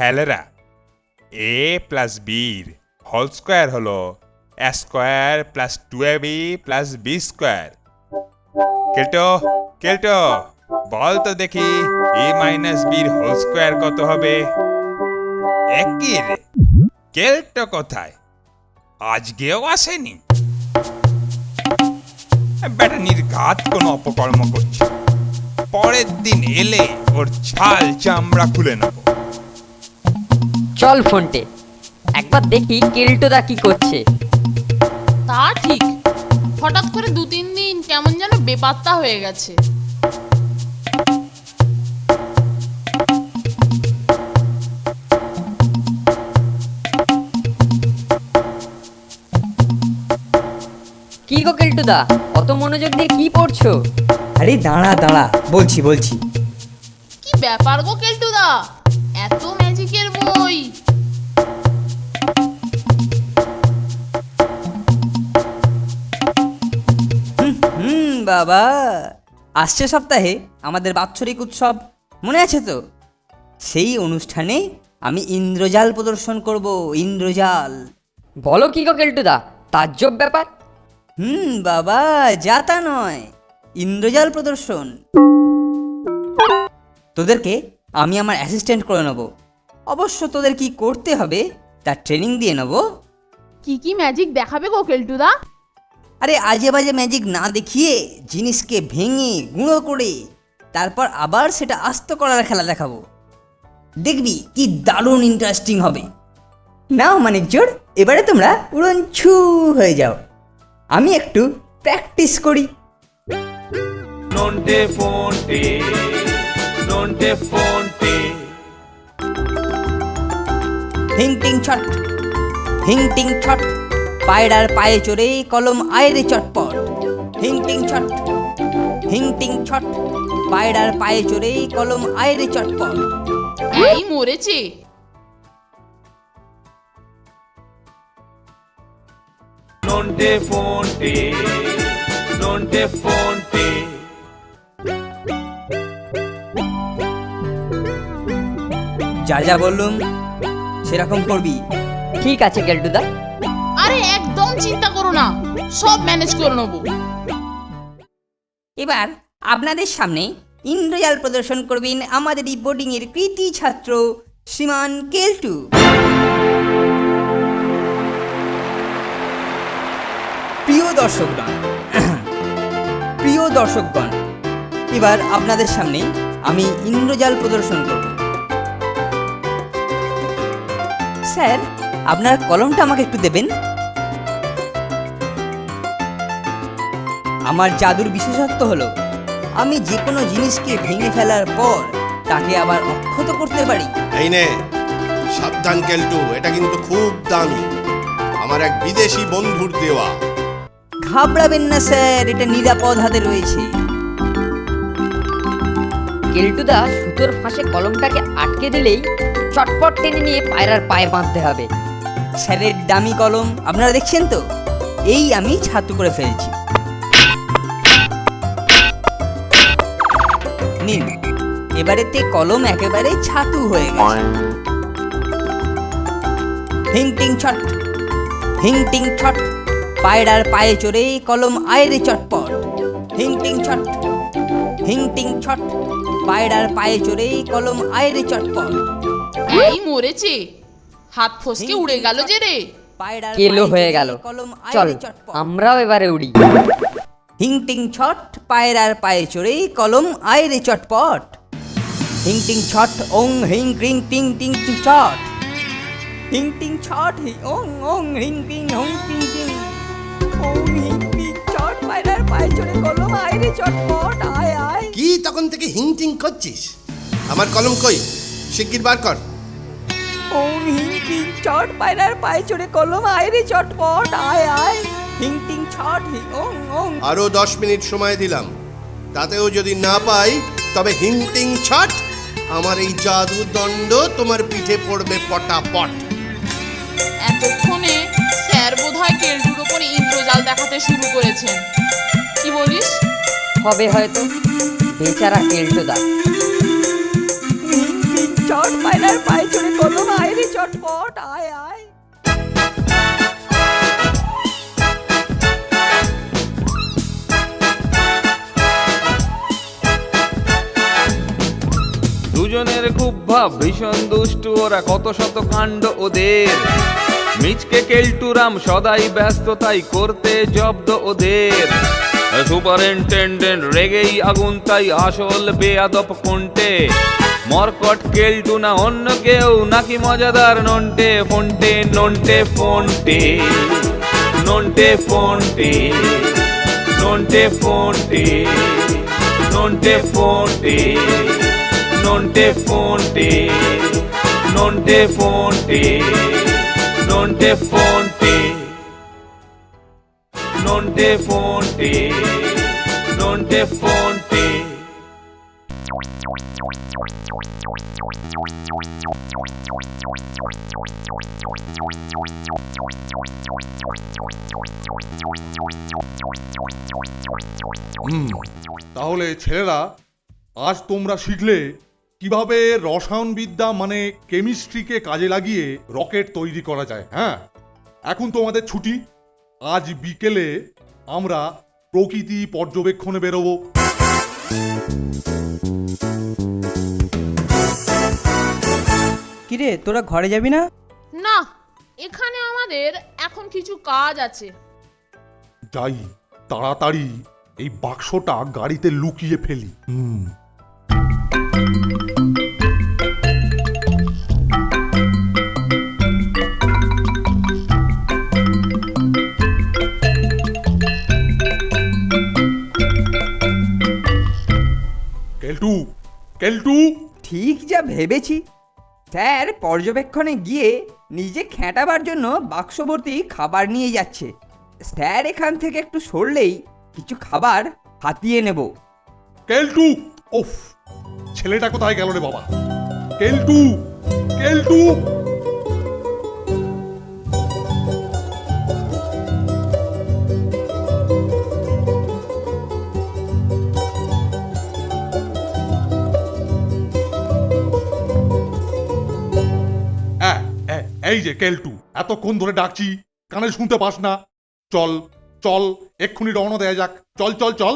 ছেলেরা A plus বির whole square হলো A square plus two A B plus B square. কেল্টো কেল্টো, বল তো দেখি, এ মাইনাস বির হোল স্কোয়ার কত হবে? একই রে। কেল্টো কোথায়? আজকেও আসেনি। বেটা নির্ঘাত কোনো অপকর্ম করছে। পরের দিন এলে ওর ছাল চামড়া খুলে নেব। চল ফোনটে। একবার দেখি কেল্টোদা কি করছে। তা ঠিক। হঠাৎ করে দু তিন দিন কেমন যেন বেপাত্তা হয়ে গেছে। কি গো কেল্টোদা? অত মনোযোগ দিয়ে কি পড়ছো? আরে দাঁড়া দাঁড়া। বলছি বলছি। কি ব্যাপার গো কেলটুদা? বাবা। আসছে সপ্তাহে আমাদের বাৎসরিক উৎসব মনে আছে তো? সেই অনুষ্ঠানে আমি ইন্দ্রজাল প্রদর্শন করব ইন্দ্রজাল। বলো কি গো কেল্টোদা তাজ্জব ব্যাপার? হুম বাবা যা তা নয় ইন্দ্রজাল প্রদর্শন। তোদেরকে আমি আমার অ্যাসিস্ট্যান্ট করে নেব। অবশ্য তোদের কি করতে হবে তার ট্রেনিং দিয়ে নেব। কি কি ম্যাজিক দেখাবে গো কেলটুদা আরে আজে বাজে ম্যাজিক না দেখিয়ে জিনিসকে ভেঙে গুঁড়ো করে তারপর আবার সেটা আস্ত করার খেলা দেখাবো। দেখবি কি দারুণ ইন্টারেস্টিং হবে। নাও মানিক জোর এবারে তোমরা উড়ন ছু হয়ে যাও। আমি একটু প্র্যাকটিস করি। Nonte fonte, nonte fonte. হিং টিং ছট হিং টিং ছট পায়রার পায়ে চড়ে কলম আয়রে চটপট। হিং টিং ছট হিং টিং ছট পায়রার পায়ে চড়ে কলম আয়রে চটপট। এই মরেছে। Nonte fonte, nonte fonte. যা যা বললুম সেরকম করবি। ঠিক আছে কেল্টোদা আরে একদম চিন্তা করো না সব ম্যানেজ করে নেব। এবার আপনাদের সামনে ইন্দ্রজাল প্রদর্শন করবেন আমাদের এই বোর্ডিংয়ের কৃতি ছাত্র শ্রীমান কেলটু। প্রিয় দর্শকগণ প্রিয় দর্শকগণ এবার আপনাদের সামনে আমি ইন্দ্রজাল প্রদর্শন করব। স্যার আপনার কলমটা আমাকে একটু দেবেন। আমার জাদুর বিশেষত্ব হলো আমি যে কোনো জিনিসকে ভেঙে ফেলার পর তাকে আবার অক্ষত করতে পারি। এই নে সাবধান কেলটু এটা কিন্তু খুব দামি। আমার এক বিদেশি বন্ধুর দেওয়া। ঘাবড়াবেন না স্যার এটা নিরাপদ হাতে রয়েছে। কেল্টুদা সুতোর ফাঁসে কলমটাকে আটকে দিলেই চটপট টেনে নিয়ে পায়রার পায়ে বাঁধতে হবে। স্যারের দামি কলম, আপনারা দেখছেন তো? এই আমি ছাতু করে ফেলছি। নিন, এবারেতে কলম একেবারে ছাতু হয়ে গেছে। হিং, টিং ছট হিং, টিং ছট পায়রার পায়ে চড়ে কলম আয়রে চটপট। হিং, টিং ছট হিং, টিং ছট পায়রার পায়ে চড়ে কলম আয়রে চটপট। মরেছে। হাত ফসকে উড়ে গেল যে রে। কেলো হয়ে গেল। কলম চল আমরাও এবারে উড়ি। হিং টিং ছট পায়রার পায়ে চড়ে কলম আয়রে চটপট। হিং টিং ছট ওং হিং ক্রিং টিং টিং টিং ছট। হিং টিং ছট হি ওং ওং হিং টিং হং টিং টিং ওং হিং টিং ছট পায়রার পায়ে চড়ে কলম আয়রে চটপট আয় আয়। কি তখন থেকে হিংটিং করছিস আমার কলম কই? শিগগির বার কর। ওং হিং টিং ছট পায়রার পায়ে চড়ে কলম আয়রে চটপট আয় আয়। হিং টিং ছট হি ওং ওং। আরও দশ মিনিট সময় দিলাম। তাতেও যদি না পাই তবে হিংটিং ছট আমার এই জাদু দণ্ড তোমার পিঠে পড়বে পটাপট। এতক্ষণে স্যার বোধহয় কেলটুর ওপর ইন্দ্রজাল দেখাতে শুরু করেছেন। কি বলিস? হবে হয়তো। বেচারা কেল্টোদা। হিং চট পায়রার পায়ে চড়ে কলম আয় রে চটপট আয় আয় দুজনের খুব ভাব, ভীষণ দুষ্টু, ওরা কত শত কাণ্ড ওদের। মিচকে কেলটুরাম সদাই ব্যস্ত, তাই করতে জব্দ ওদের। সুপারিনটেন্ডেন্ট রেগেই আগুন, তাই আসল বেয়াদব কোনটে? মরকট কেলটু না অন্য কেউ, নাকি মজাদার Nonte ফোনটে Nonte ফোনটে Nonte ফোনটে Nonte ফোনটে Nonte ফোনটে fonte nonte fonte nonte fonte nonte fonte nonte fonte হুম তাহলে ছেলেরা, আজ তোমরা শিখলে কীভাবে রসায়নবিদ্যা মানে কেমিস্ট্রিকে কাজে লাগিয়ে রকেট তৈরি করা যায় হ্যাঁ? এখন তোমাদের ছুটি, আজ বিকেলে আমরা প্রকৃতি পর্যবেক্ষণে বেরোবো। কিরে তোরা ঘরে যাবি না? না এখানে আমাদের এখন কিছু কাজ আছে। যাই তাড়াতাড়ি এই বাক্সটা গাড়িতে লুকিয়ে ফেলি। হুম। কেলটু কেলটু। ঠিক যা ভেবেছি। স্যার পর্যবেক্ষণে গিয়ে নিজে খেঁটাবার জন্য বাক্সভর্তি খাবার নিয়ে যাচ্ছে। স্যার এখান থেকে একটু সরলেই কিছু খাবার হাতিয়ে নেব। কেলটু ওফ ছেলেটা কোথায় গেল রে বাবা? কেলটু কেলটু! এই যে কেলটু, এতক্ষণ ধরে ডাকছি, কানে শুনতে পাস না। চল চল, এক্ষুনি রওনা দেয়া যাক। চল চল চল।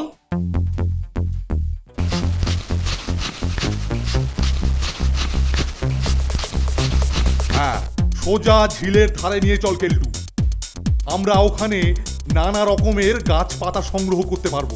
হ্যাঁ সোজা ঝিলের ধারে নিয়ে চল কেলটু। আমরা ওখানে নানা রকমের গাছপাতা সংগ্রহ করতে পারব।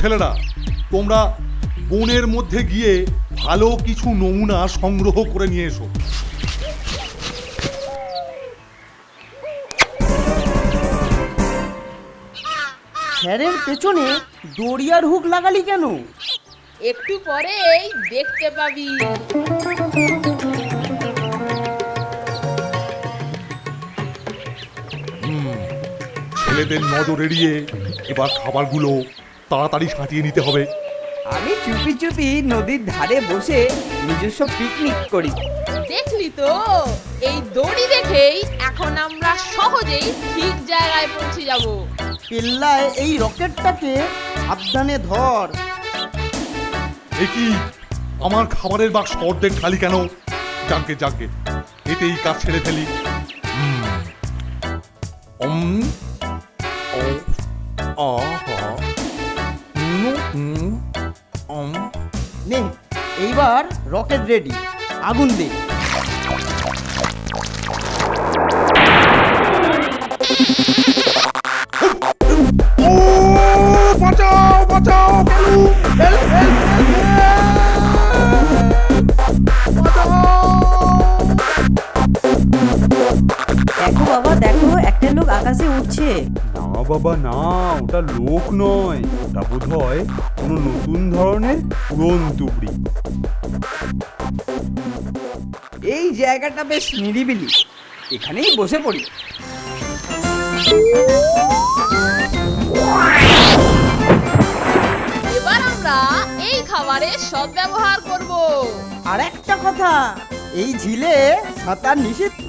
ছেলেরা তোমরা বনের মধ্যে গিয়ে ভালো কিছু নমুনা সংগ্রহ করে নিয়ে এসো। স্যারের পেছনে দড়িয়ার হুক লাগালি কেন? একটু পরেই দেখতে পাবি। ছেলেদের নজর এড়িয়ে এবার খাবারগুলো তাড়াতাড়ি সাঁটিয়ে নিতে হবে। আমি চুপি চুপি নদীর ধারে বসে নিজস্ব পিকনিক করি। দেখলি তো এই দড়ি দেখেই এখন আমরা সহজেই ঠিক জায়গায় পৌঁছে যাব। পেল্লায় এই রকেটটাকে সাবধানে ধর। এ কি? আমার খাবারের বাক্স অর্ধেক খালি কেন? যাকে যাকে এতেই কাজ ছেড়ে ফেলি। উম, ও, উম। নে এইবার রকেট রেডি আগুন দে। বাঁচাও বাঁচাও বাবা না ওটা লোক নয়। ওটা বোধ হয় কোনো নতুন ধরনের পুরন তুবড়ি এই জায়গাটা বেশ নিরিবিলি। এখানেই বসে পড়ি। এবার আমরা এই খাবারের সদ্ব্যবহার করব। আর একটা কথা এই ঝিলে সাঁতার নিষিদ্ধ।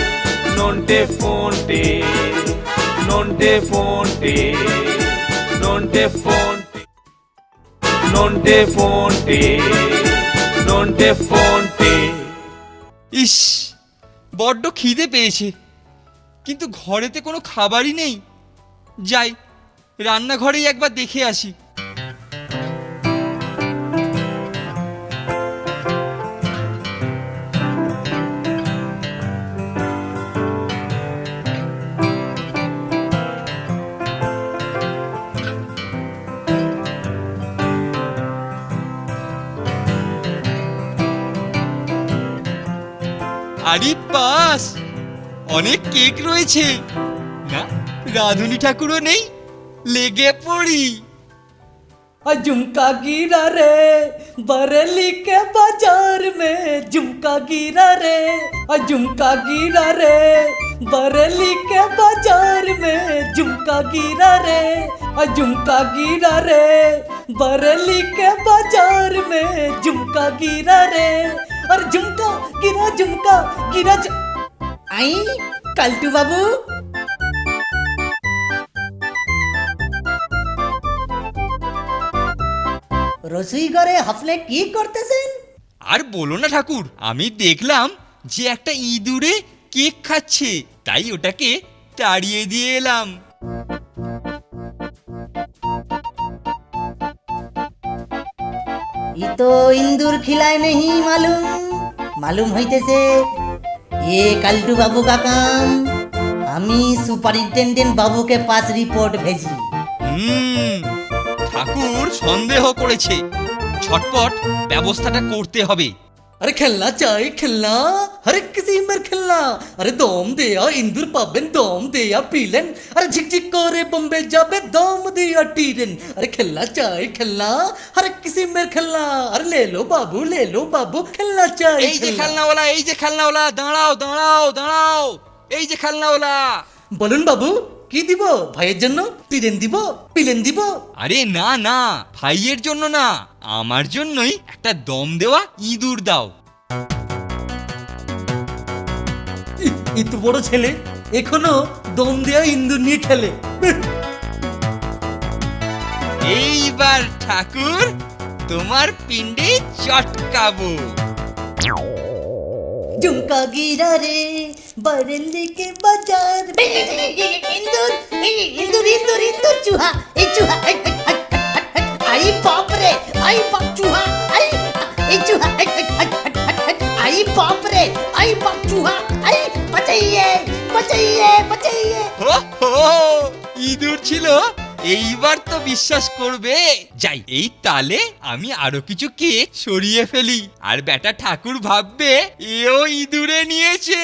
Nonte fonte nonte fonte nonte fonte nonte fonte nonte fonte ইস বড্ড খিদে পেয়েছে কিন্তু ঘরেতে কোনো খাবারই নেই যাই রান্নাঘরেই একবার দেখে আসি আরে পাস অনেক কেক রয়েছে না রাধুনি ঠাকুরও নেই লেগে পড়ি झुमका गिरा रे बरेली के बाजार में झुमका गिरा रे झुमका गिरा रे बरेली के बाजार में झुमका गिरा रे झुमका गिरा रे बरेली के बाजार में झुमका गिरा रे और झुमका गिरा झुमका गिरा झु- आई कल्टू बाबू রসুই ঘরে হাফলে কি করতেছেন আর বলো না ঠাকুর আমি দেখলাম যে একটা ইঁদুরে কেক খাচ্ছে তাই ওটাকে তাড়িয়ে দিয়ে এলাম ই তো ইন্দুর খিলায় নেহি মালুম মালুম হইতেছে। এ কালটু বাবু কাকাম আমি সুপারিনটেন্ডেন্ট বাবুকে পাঁচ রিপোর্ট ভেজি। হুম, ঠাকুর সন্দেহ করেছে। ছটপট ব্যবস্থাটা করতে হবে। আরে খেলনা চাই খেলনা আরে কিসি মের খেলনা আরে দম দেয়া ইন্দুর পাবেন দম দেয়া পিলেন আরে ঝিকঝিক করে বোম্বে যাবে দম দেয়া টিরেন আরে খেলনা চাই খেলনা আরে কিসি মের খেলনা আরে লে লো বাবু লে লো বাবু খেলনা চাই এই যে খেলনাওয়ালা এই যে খেলনাওয়ালা দাঁড়াও দাঁড়াও দাঁড়াও এই যে খেলনাওয়ালা বলুন বাবু কি দিব ভাইয়ের জন্য পিলেন দিব পিলেন দিব আরে না না ভাইয়ের জন্য না আমার জন্যই একটা দম দেওয়া ইঁদুর দাও ই- ই তো বড় ছেলে এখনো দম দেয়া ইন্দুর নিয়ে খেলে এইবার ঠাকুর তোমার পিণ্ডে চটকাবো झुमका गिरा रे बरेली के बाजार में इंदुर इंदुर इंदुर इंदुर चूहा ए चूहा আই বাপ রে আই বাপ চুহা আই এই চুহা আই বাপ রে আই বাপ চুহা আই বাঁচাইয়ে বাঁচাইয়ে ইঁদুর ছিল এইবার তো বিশ্বাস করবে। যাই এই তালে আমি আরও কিছু কেক সরিয়ে ফেলি। আর বেটা ঠাকুর ভাববে এও ইঁদুরে নিয়েছে।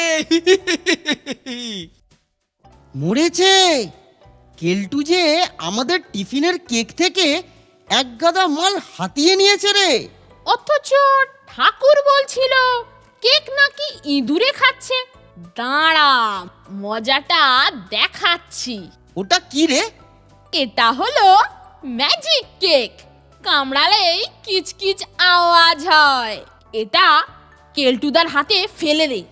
মরেছে! কেলটু যে আমাদের টিফিনের কেক থেকে এক গাদা মাল হাতিয়ে নিয়েছে রে। অথচ ঠাকুর বলছিল কেক নাকি ইঁদুরে খাচ্ছে। দাঁড়া মজাটা দেখাচ্ছি। ওটা কি রে? এটা হলো ম্যাজিক কেক কামড়ালেই কিচকিচ আওয়াজ হয়। এটা কেলটুদার হাতে ফেলে দে।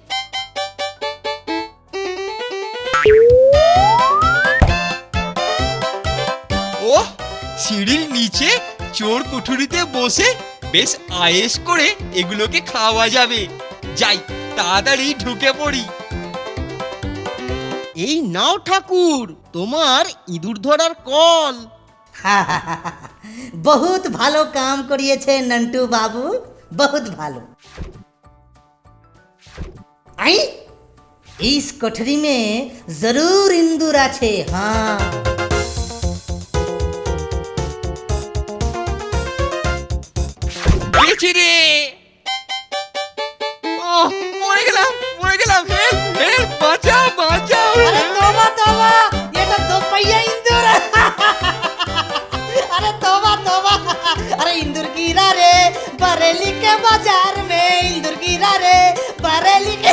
সিঁড়ির নিচে চোর কুঠুরিতে বসে বেশ আয়েস করে এগুলোকে খাওয়া যাবে যাই তাড়াতাড়ি ঢুকে পড়ি এই নাও ঠাকুর তোমার ইঁদুর ধরার কল बहुत ভালো কাম করিয়েছে নন্টু বাবু बहुत ভালো आई इस कोठरी में जरूर इंदूर আছে हाँ পেয়েছি রে ও মরে গেলাম মরে গেলাম হেল্প হেল্প বাঁচাও বাঁচাও अरे तोबा तोबा ये तो दो पहिया इंदूर अरे तोबा तोबा अरे इंदूर गिरा रे बरेली के बाजार में इंदूर गिरा रे बरेली के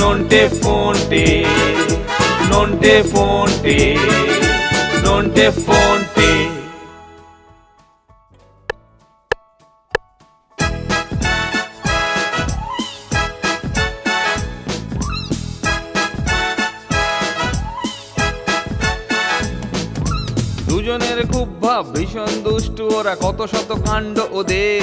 নন্টে ফোনটে নন্টে ফোনটে নন্টে ফোনটে। দুজনের খুব ভাব, ভীষণ দুষ্টু, ওরা কত শত কাণ্ড ওদের।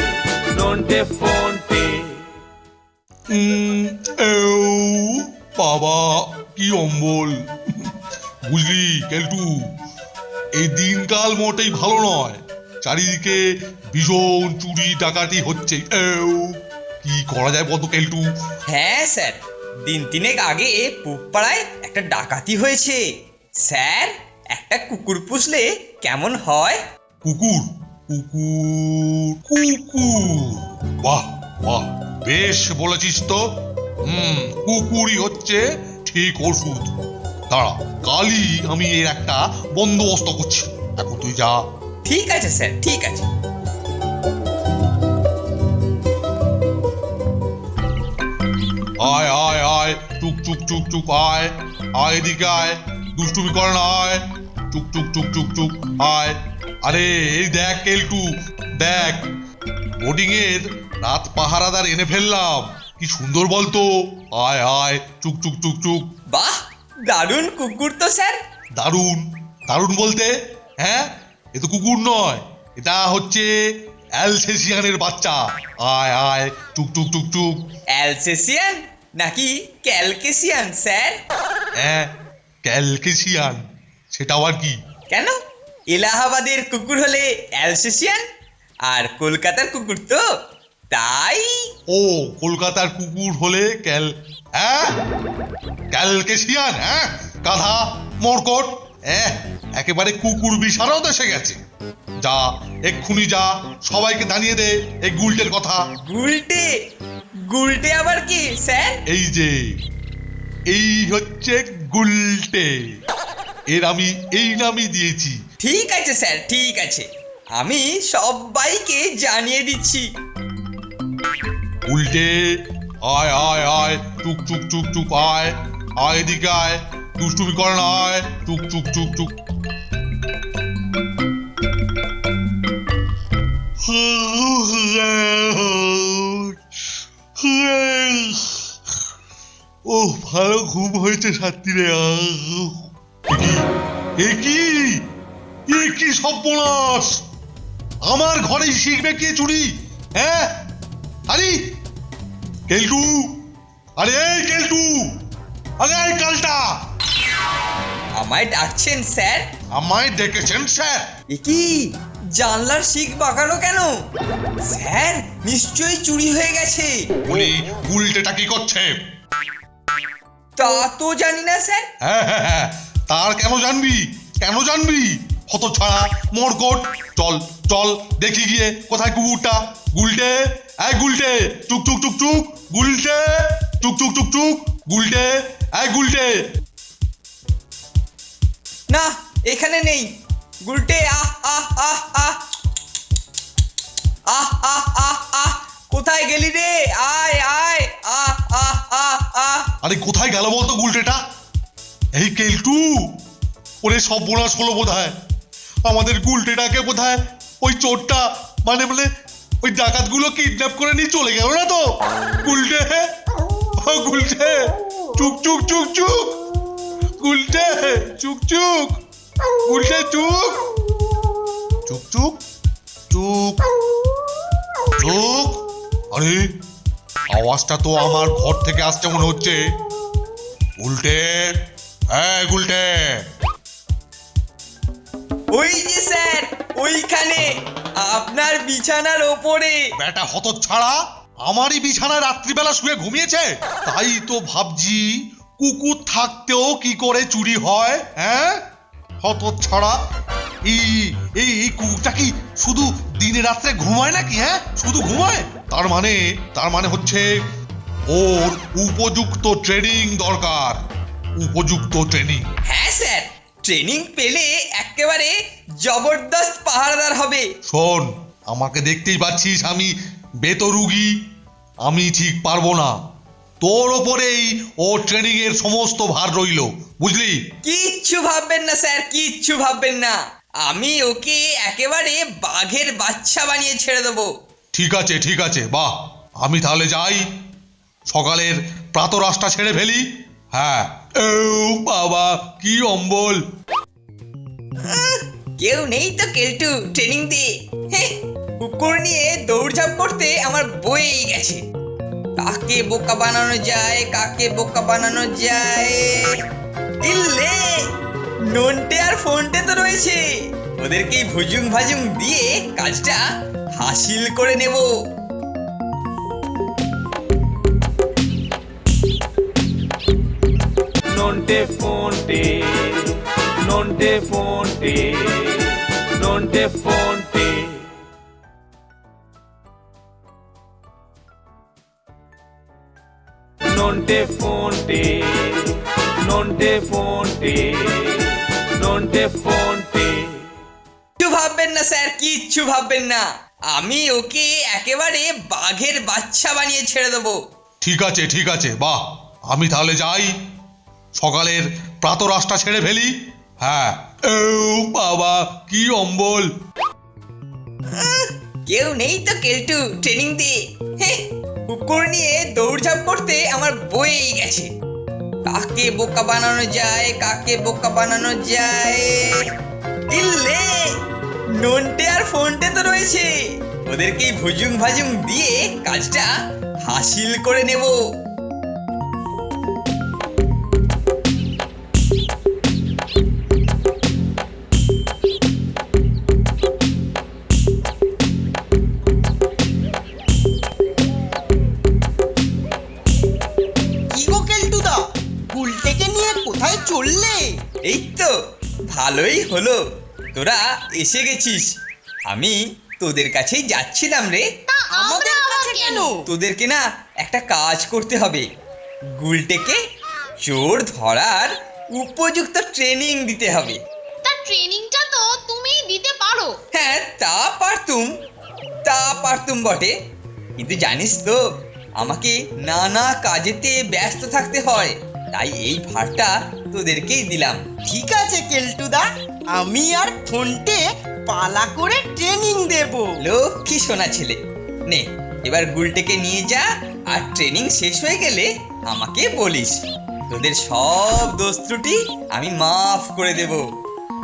নন্টে ফোনটে উম, এও, বাবা কি অম্বল। বুঝলি কেলটু এই দিনকাল মোটেই ভালো নয়। চারিদিকে ভীষণ চুরি ডাকাতি হচ্ছে। কি করা যায় বলতো কেলটু হ্যাঁ স্যার। দিন তিনেক আগে পুপাড়ায় একটা ডাকাতি হয়েছে। স্যার একটা কুকুর পুষলে কেমন হয়? কুকুর? কুকুর কুকুর। বাহ বাহ বেশ বলেছিস তো। হুম কুকুরই হচ্ছে ঠিক ওষুধ। দাঁড়া কালই আমি এর একটা বন্দোবস্ত করছি। এখন তুই যা। ঠিক আছে স্যার ঠিক আছে। আয় আয় আয় চুক চুক চুক চুক আয়। আয় এদিকে আয়। দুষ্টুমি করে না আয়। চুক চুক চুক চুক চুক আয়। আরে এই দেখ কেলটু দেখ। বোর্ডিং এর রাত পাহারাদার এনে ফেললাম। কি সুন্দর বলতো আয় আয় চুক চুক চুক চুক। বাহ দারুণ কুকুর তো স্যার। দারুণ দারুণ বলতে হ্যাঁ? এ তো কুকুর নয় এটা হচ্ছে অ্যালসেসিয়ানের বাচ্চা। আয় আয় চুক চুক চুক চুক। অ্যালসেসিয়ান? নাকি ক্যালকেসিয়ান স্যার? হ্যাঁ ক্যালকেসিয়ান। সেটা আর কি। কেন? এলাহাবাদের কুকুর হলে অ্যালসেসিয়ান আর কলকাতার কুকুর তো তাই। ও কলকাতার কুকুর হলে ক্যাল হ্যাঁ? ক্যালকেসিয়ান হ্যাঁ? গাধা মরকট হ্যাঁ? একেবারে কুকুর বিশারদ এসে গেছে। যা এক্ষুনি যা সবাইকে জানিয়ে দে এই গুলটের কথা। গুলটে? গুলটে আবার কি স্যার? এই যে এই হচ্ছে গুলটে। এর আমি এই নামই দিয়েছি। ঠিক আছে স্যার ঠিক আছে। আমি সবাইকে জানিয়ে দিচ্ছি। উল্টে আয় আয় আয় টুক টুক চুক চুক আয়। আয় এদিকে আয় দুষ্টুমি করে না আয় টুক টুক চুক চুক ও ভালো ঘুম হয়েছে সাত্তিরে এ কি? এ কি সর্বনাশ? আমার ঘরেই শিখবে কে চুরি? হ্যাঁ? কেলটু! আরে এই কেলটু! আরে এই কালটা! আমায় ডাকছেন স্যার? আমায় ডেকেছেন স্যার। এ কি? জানলার শিক বাঁকানো কেন? স্যার নিশ্চয়ই চুরি হয়ে গেছে। বলি উল্টেটা কি করছে? তা তো জানি না স্যার। হ্যাঁ হ্যাঁ হ্যাঁ। তার কেন জানবি? কেন জানবি? হত ছাড়া মরকট। চল চল দেখি গিয়ে কোথায় কুকুরটা। গুলটে এই গুলটে টুক টুক টুক টুক গুলটে। টুক টুক টুক টুক গুলটে এই গুলটে। না এখানে নেই। গুলটে আহ আহ আহ আহ। আহ আহ আহ আহ। কোথায় গেলি রে? আয় আয়। আহ আহ আহ আহ। আরে কোথায় গেল বলতো গুলটেটা? এই কেলটু ওরে সব হলো বোধ আমাদের গুলটেটাকে বোধ হয় ওই চোরটা মানে বলে ওই ডাকাতগুলো কিডন্যাপ করে নিয়ে চলে গেল না তো? গুলটে? ও গুলটে চুক চুক চুক চুক গুলটে চুক চুক গুলটে চুক চুক চুক চুক চুক আরে, আওয়াজটা তো আমার ঘর থেকে আসছে মনে হচ্ছে। উল্টে হ্যাঁ গুলটে। ওই যে স্যার ওইখানে আপনার বিছানার ওপরে। বেটা হত ছাড়া আমারই বিছানায় রাত্রিবেলা শুয়ে ঘুমিয়েছে? তাই তো ভাবছি কুকুর থাকতেও কি করে চুরি হয় হ্যাঁ? হত ছাড়া এই এই এই কুকুরটা কি শুধু দিনে রাত্রে ঘুমায় নাকি হ্যাঁ? শুধু ঘুমায়? তার মানে তার মানে হচ্ছে ওর উপযুক্ত ট্রেনিং দরকার। উপযুক্ত ট্রেনিং হ্যাঁ স্যার ট্রেনিং পেলে একেবারে জবরদস্ত পাহারাদার হবে। শোন আমাকে দেখতেই পাচ্ছিস আমি বেতরুগী। আমি ঠিক পারব না। তোর ওপরেই ও ট্রেনিং এর সমস্ত ভার রইল বুঝলি? কিচ্ছু ভাববেন না স্যার কিচ্ছু ভাববেন না। আমি ওকে একেবারে বাঘের বাচ্চা বানিয়ে ছেড়ে দেবো। ঠিক আছে ঠিক আছে বাহ। আমি তাহলে যাই। সকালের প্রাতরাশটা ছেড়ে ফেলি। হ্যাঁ। বাবা কি অম্বল। কেউ নেই তো কেলটু ট্রেনিং হেহ, কুকুর নিয়ে দৌড়ঝাঁপ করতে আমার বয়েই গেছে। কাকে বোকা বানানো যায় কাকে বোকা বানানো যায়? ইল্লে নন্টে আর ফোনটে তো রয়েছে। ওদেরকে ভুজুং ভাজুং দিয়ে কাজটা হাসিল করে নেব। Nonte fonte, nonte fonte, nonte fonte. Nonte fonte, nonte fonte, nonte fonte. কিচ্ছু ভাববেন না স্যার কিচ্ছু ভাববেন না আমি ওকে একেবারে বাঘের বাচ্চা বানিয়ে ছেড়ে দেবো ঠিক আছে ঠিক আছে বাহ আমি তাহলে যাই সকালের প্রাতরাশটা ছেড়ে ফেলি। হ্যাঁ। বাবা, কি অম্বল। কেউ নেই তো কেলটু ট্রেনিং দিয়ে। কুকুর নিয়ে দৌড়ঝাঁপ করতে আমার বয়েই গেছে। কাকে বোকা বানানো যায়, কাকে বোকা বানানো যায়? ইল্লে নন্টে আর ফোনটে তো রয়েছে। ওদেরকে ভুজুং ভাজুং দিয়ে কাজটা হাসিল করে নেব। এসে গেছিস? আমি তোদের কাছেই যাচ্ছিলাম রে। আমাদের কাছে কেন? তোদেরকে না একটা কাজ করতে হবে। গুলটেকে চোর ধরার উপযুক্ত ট্রেনিং দিতে হবে। তার ট্রেনিংটা তো তুমিই দিতে পারো। হ্যাঁ তা পারতুম। তা পারতুম বটে। কিন্তু জানিস তো আমাকে নানা কাজেতে ব্যস্ত থাকতে হয়। তাই এই ভারটা তোদেরকেই দিলাম। ঠিক আছে কেলটুদা আমি আর ফোনটে পালা করে ট্রেনিং দেব। লক্ষ্মী সোনা ছেলে নে এবার গুলটেকে নিয়ে যা আর ট্রেনিং শেষ হয়ে গেলে আমাকে বলিস। তোদের সব দোষ ত্রুটি আমি মাফ করে দেব।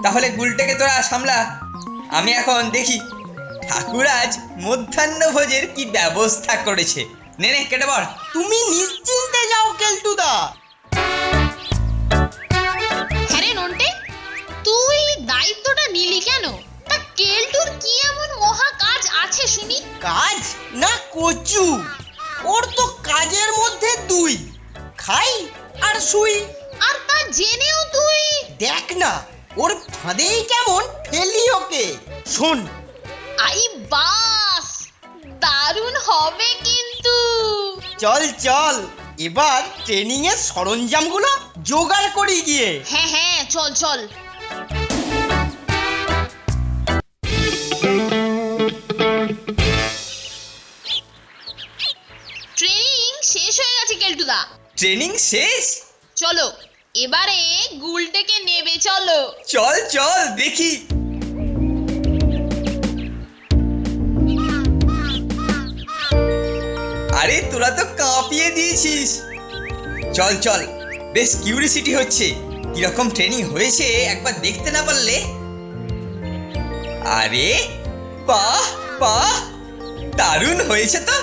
তাহলে গুলটেকে তোরা সামলা। আমি এখন দেখি ঠাকুর আজ মধ্যাহ্ন ভোজের কি ব্যবস্থা করেছে। নে নে কেটে বল তুমি নিশ্চিন্তে যাও কেলটুদা। হ্যাঁ নন্টে তুই দায়িত্বটা নিলি কেন? তা কেলটুর কি এমন মহা কাজ আছে শুনি? কাজ না কচু? ওর তো কাজের মধ্যে দুই খাই আর শুই। আর তা জেনেও তুই? দেখ না ওর ফাঁদেই কেমন ফেলি ওকে। শোন। আই বাস দারুণ হবে কিন্তু। চল চল। এবার ট্রেনিং এর সরঞ্জামগুলো জোগাড় করি গিয়ে। হ্যাঁ হ্যাঁ চল চল। ট্রেনিং শেষ হয়ে গেছে কেলটুদা। ট্রেনিং শেষ? চলো এবারে গুলটেকে নেবে চলো। চল চল দেখি। আরে তোরা তো কাঁপিয়ে দিয়েছিস। চল চল, বেশ কিউরিসিটি হচ্ছে। কীরকম ট্রেনিং হয়েছে একবার দেখতে না পারলে? আরে, বাহ বাহ, দারুণ হয়েছে তো।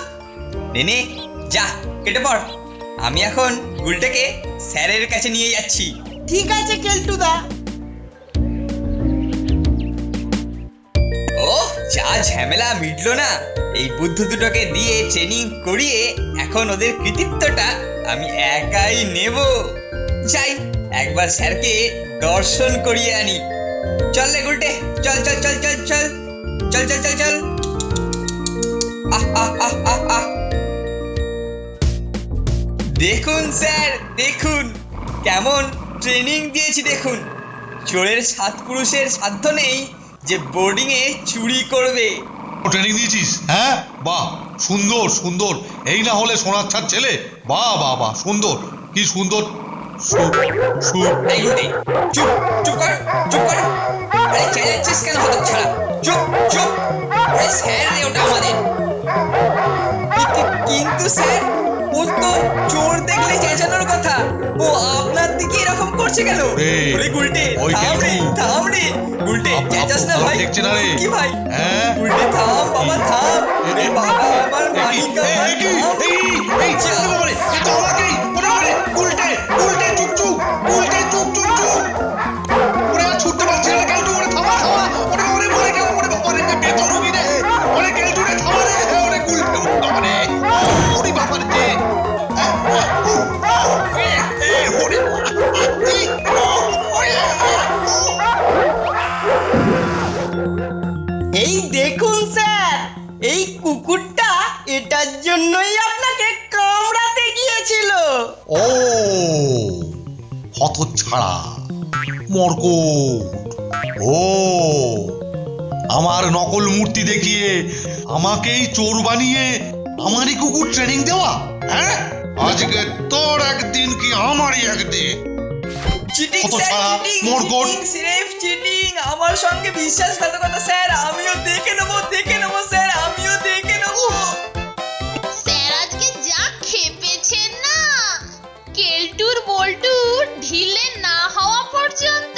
নেনে যা, কেটে পড়। আমি এখন গুলটাকে স্যারের কাছে নিয়ে যাচ্ছি। ঠিক আছে, কেলটুদা। যা ঝামেলা মিটলো না, এই বুদ্ধ দুটোকে দিয়ে ট্রেনিং করিয়ে এখন ওদের কৃতিত্বটা আমি একাই নেব। যাই, একবার স্যারকে দর্শন করিয়ে আনি। চল রে গুলটে, চল চল চল চল চল চল চল চল চল। দেখুন স্যার, দেখুন, কেমন ট্রেনিং দিয়েছি দেখুন। চোরের সাত পুরুষের সাধ্য নেই যে বোর্ডিং এ চুরি করবে। ট্রেনিং দিয়েছিস? হ্যাঁ? বাহ সুন্দর সুন্দর। এই না হলে সোনার ছাড় ছেলে? বাহ বাহ বাহ সুন্দর। কি সুন্দর? সু- সু- চুপ চুপ কর চুপ কর। আরে চেঁচাচ্ছিস কেন হতো ছাড়া? চুপ চুপ। আরে স্যার রে ওটা আমাদের। কি- কি- কিন্তু স্যার ও তো চোর দেখলে চেঁচানোর কথা। ও আপনার দিকে এরকম করছে কেন? ওরে গুলটে থাম রে থাম উল্টে চেঁচাস না ভাই? দেখছি না রে কি ভাই। হ্যাঁ? উল্টে থাম বাবা থাম। বাবা আমার মালিকা এই এই এই চেঁচাস না বাবা ছাড়া। মর্কট ও আমার নকল মূর্তি দেখিয়ে আমাকেই চোর বানিয়ে আমারই কুকুর ট্রেনিং দেওয়া হ্যাঁ? আজকে তোর একদিন কি আমারই একদিন? চিটিং স্যার মরকট। স্রেফ চিটিং আমার সঙ্গে বিশ্বাসঘাতকতা স্যার আমিও দেখে নেব দেখে নেব স্যার আমিও দেখে নেব। Артем